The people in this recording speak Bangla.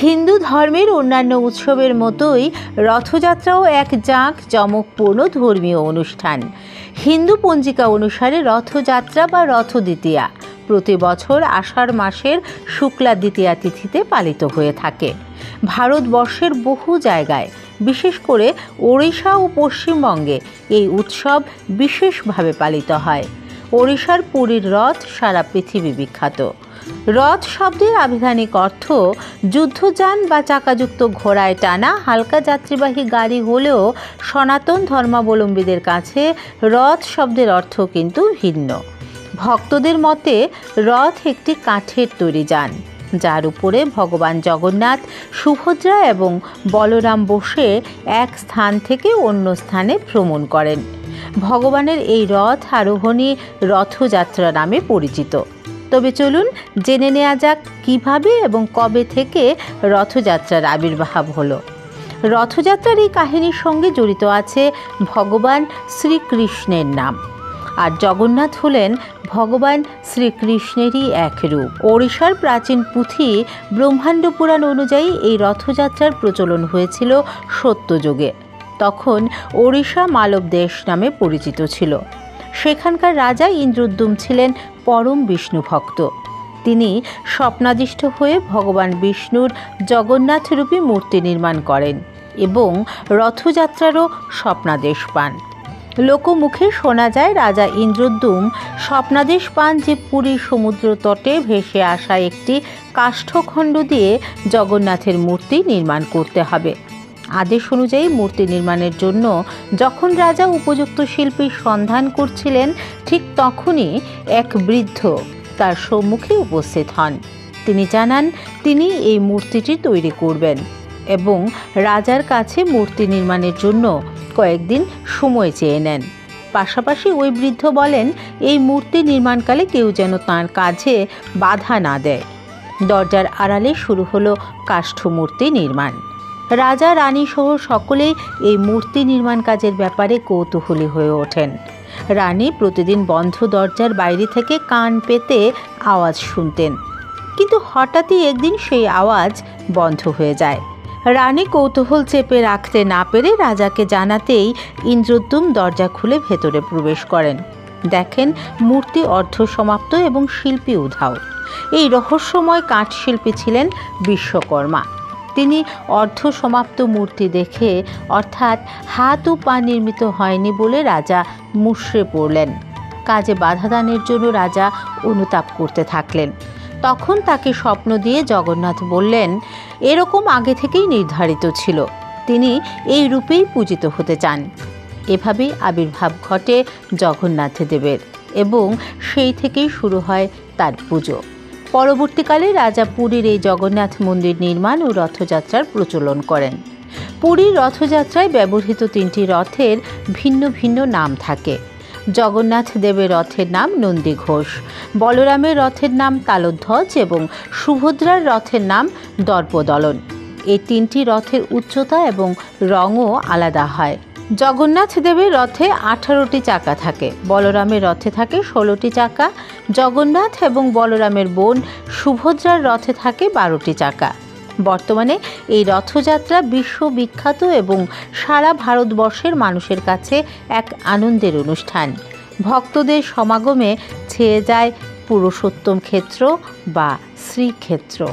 হিন্দু ধর্মের অন্যান্য উৎসবের মতোই রথযাত্রাও এক জাঁক জমকপূর্ণ ধর্মীয় অনুষ্ঠান। হিন্দু পঞ্জিকা অনুসারে রথযাত্রা বা রথ দ্বিতীয়া প্রতি বছর আষাঢ় মাসের শুক্লা দ্বিতীয়া তিথিতে পালিত হয়ে থাকে। ভারতবর্ষের বহু জায়গায়, বিশেষ করে ওড়িশা ও পশ্চিমবঙ্গে, এই উৎসব বিশেষভাবে পালিত হয়। ওড়িশার পুরীর রথ সারা পৃথিবী বিখ্যাত। রথ শব্দের আবিধানিক অর্থ যুদ্ধযান বা চাকাযুক্ত ঘোড়ায় টানা হালকা যাত্রীবাহী গাড়ি হলেও সনাতন ধর্মাবলম্বীদের কাছে রথ শব্দের অর্থ কিন্তু ভিন্ন। ভক্তদের মতে রথ একটি কাঠের তৈরি যান, যার উপরে ভগবান জগন্নাথ, সুভদ্রা এবং বলরাম বসে এক স্থান থেকে অন্য স্থানে ভ্রমণ করেন। ভগবানের এই রথ আরোহণী রথযাত্রা নামে পরিচিত। তবে চলুন জেনে নেওয়া যাক কীভাবে এবং কবে থেকে রথযাত্রার আবির্ভাব হলো। রথযাত্রার এই কাহিনীর সঙ্গে জড়িত আছে ভগবান শ্রীকৃষ্ণের নাম। আর জগন্নাথ হলেন ভগবান শ্রীকৃষ্ণেরই এক রূপ। ওড়িশার প্রাচীন পুঁথি ব্রহ্মাণ্ড পুরাণ অনুযায়ী এই রথযাত্রার প্রচলন হয়েছিল সত্যযুগে। তখন ওড়িশা মালব দেশ নামে পরিচিত ছিল। সেখানকার রাজা ইন্দ্রদ্যুম ছিলেন পরম বিষ্ণু ভক্ত। তিনি স্বপ্নাদিষ্ট হয়ে ভগবান বিষ্ণুর জগন্নাথরূপী মূর্তি নির্মাণ করেন এবং রথযাত্রারও স্বপ্নাদেশ পান। লোকমুখে শোনা যায় রাজা ইন্দ্রদ্যুম স্বপ্নাদেশ পান যে পুরী সমুদ্র তটে ভেসে আসা একটি কাষ্ঠখণ্ড দিয়ে জগন্নাথের মূর্তি নির্মাণ করতে হবে। আদেশ অনুযায়ী মূর্তি নির্মাণের জন্য যখন রাজা উপযুক্ত শিল্পীর সন্ধান করছিলেন, ঠিক তখনই এক বৃদ্ধ তার সম্মুখে উপস্থিত হন। তিনি জানান, তিনি এই মূর্তিটি তৈরি করবেন এবং রাজার কাছে মূর্তি নির্মাণের জন্য কয়েকদিন সময় চেয়ে নেন। পাশাপাশি ওই বৃদ্ধ বলেন, এই মূর্তি নির্মাণকালে কেউ যেন তাঁর কাজে বাধা না দেয়। দরজার আড়ালে শুরু হলো কাষ্ঠমূর্তি নির্মাণ। রাজা, রানী সহ সকলেই এই মূর্তি নির্মাণ কাজের ব্যাপারে কৌতূহলী হয়ে ওঠেন। রানী প্রতিদিন বন্ধ দরজার বাইরে থেকে কান পেতে আওয়াজ শুনতেন। কিন্তু হঠাৎই একদিন সেই আওয়াজ বন্ধ হয়ে যায়। রানী কৌতূহল চেপে রাখতে না পেরে রাজাকে জানাতেই ইন্দ্রদ্যুম দরজা খুলে ভেতরে প্রবেশ করেন। দেখেন মূর্তি অর্ধসমাপ্ত এবং শিল্পী উধাও। এই রহস্যময় কাঠশিল্পী ছিলেন বিশ্বকর্মা। তিনি অর্ধসমাপ্ত মূর্তি দেখে অর্থাৎ হাত ও পা নির্মিত হয়নি বলে রাজা মুষড়ে পড়লেন। কাজে বাধাদানের জন্য রাজা অনুতাপ করতে থাকলেন। তখন তাকে স্বপ্ন দিয়ে জগন্নাথ বললেন, এরকম আগে থেকেই নির্ধারিত ছিল। তিনি এই রূপেই পূজিত হতে চান। এভাবেই আবির্ভাব ঘটে জগন্নাথ দেবের এবং সেই থেকেই শুরু হয় তার পুজো। পরবর্তীকালে রাজা পুরীর এই জগন্নাথ মন্দির নির্মাণ ও রথযাত্রার প্রচলন করেন। পুরীর রথযাত্রায় ব্যবহৃত তিনটি রথের ভিন্ন ভিন্ন নাম থাকে। জগন্নাথ দেবের রথের নাম নন্দী ঘোষ, বলরামের রথের নাম তালোধ্বজ এবং সুভদ্রার রথের নাম দর্পদলন। এই তিনটি রথের উচ্চতা এবং রঙও আলাদা হয়। জগন্নাথ দেবের রথে আঠারোটি চাকা থাকে, বলরামের রথে থাকে ষোলোটি চাকা, জগন্নাথ এবং বলরামের বোন সুভদ্রার রথে থাকে বারোটি চাকা। বর্তমানে এই রথযাত্রা বিশ্ববিখ্যাত এবং সারা ভারতবর্ষের মানুষের কাছে এক আনন্দের অনুষ্ঠান। ভক্তদের সমাগমে ছেয়ে যায় পুরুষোত্তম ক্ষেত্র বা শ্রীক্ষেত্র।